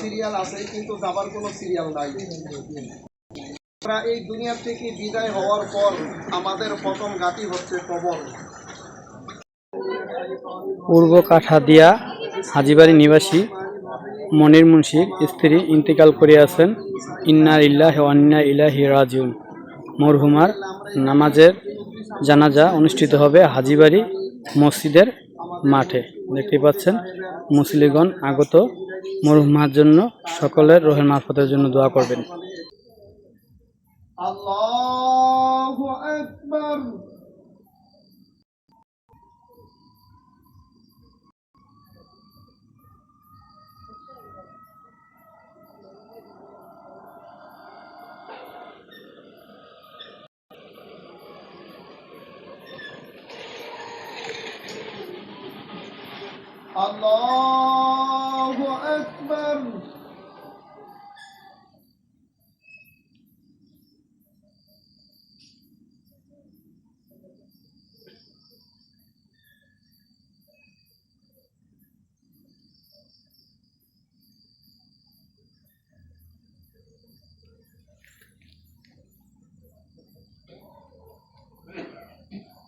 Serial আছে, কিন্তু যাবার কোনো সিরিয়াল নাই। আমরা এই দুনিয়া থেকে বিদায় হওয়ার পর আমাদের প্রথম ঘাঁটি হচ্ছে কবর। পূর্ব কাঠাদিয়া হাজিবাড়ি নিবাসী মনির মুন্সির স্ত্রী ইন্তেকাল করিয়াছেন। ইন্না ইল্লাহ অন্না ইলাহি রাজিউন। মরহুমার নামাজের জানাজা অনুষ্ঠিত হবে হাজিবাড়ি মসজিদের মাঠে। দেখতে পাচ্ছেন মুসলিগণ আগত মরহুমার জন্য সকলের রোহের মারফতের জন্য দোয়া করবেন। আকবার। الله أكبر.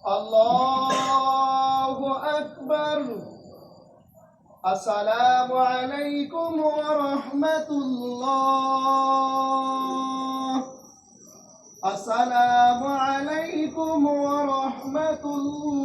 الله أكبر. السلام عليكم ورحمة الله. السلام عليكم ورحمة الله.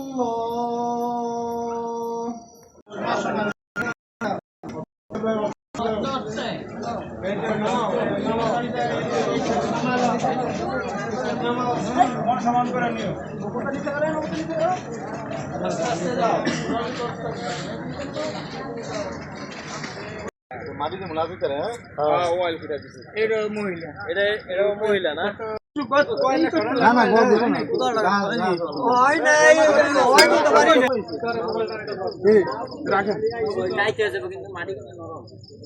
মাটিতে মুনাফি করে হ্যাঁ ও আলকি এটা এটা মহিলা না?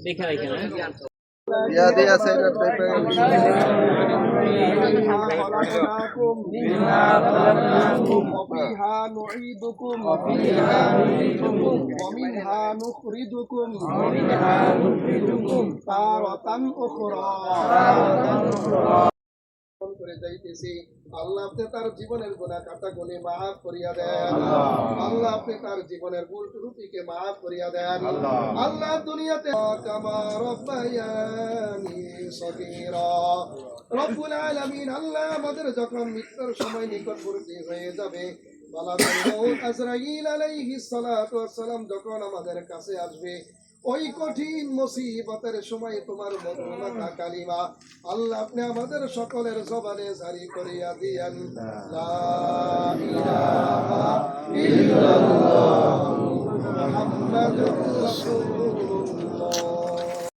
দেখে রাখেন خلقناكم منها خلقناكم وفيها نعيدكم وفيها نعيدكم ومنها نخرجكم ومنها نخرجكم تارة أخرى تارة أخرى করে যাইতেছি। আল্লাহ আপনি তার জীবনের গুণা কাটা গুণে মাফ করিয়া দেন। আল্লাহ। আপনি তার জীবনের ভুল ত্রুটিকে মাফ করিয়া দেন। আল্লাহ। দুনিয়াতে রব্বুল আলামিন আল্লাহ আমাদের যখন মৃত্যুর সময় নিকটবর্তী হয়ে যাবে মালাকুল আজরাইল আলাইহিস সালাতু ওয়াস সালাম যখন আমাদের কাছে আসবে ওই কঠিন মুসিবতের সময় তোমার মধুমাখা কালিমা আল্লাহ আপনি আমাদের সকলের জবানে জারি করিয়া দিয়েন। লা ইলাহা ইল্লাল্লাহ।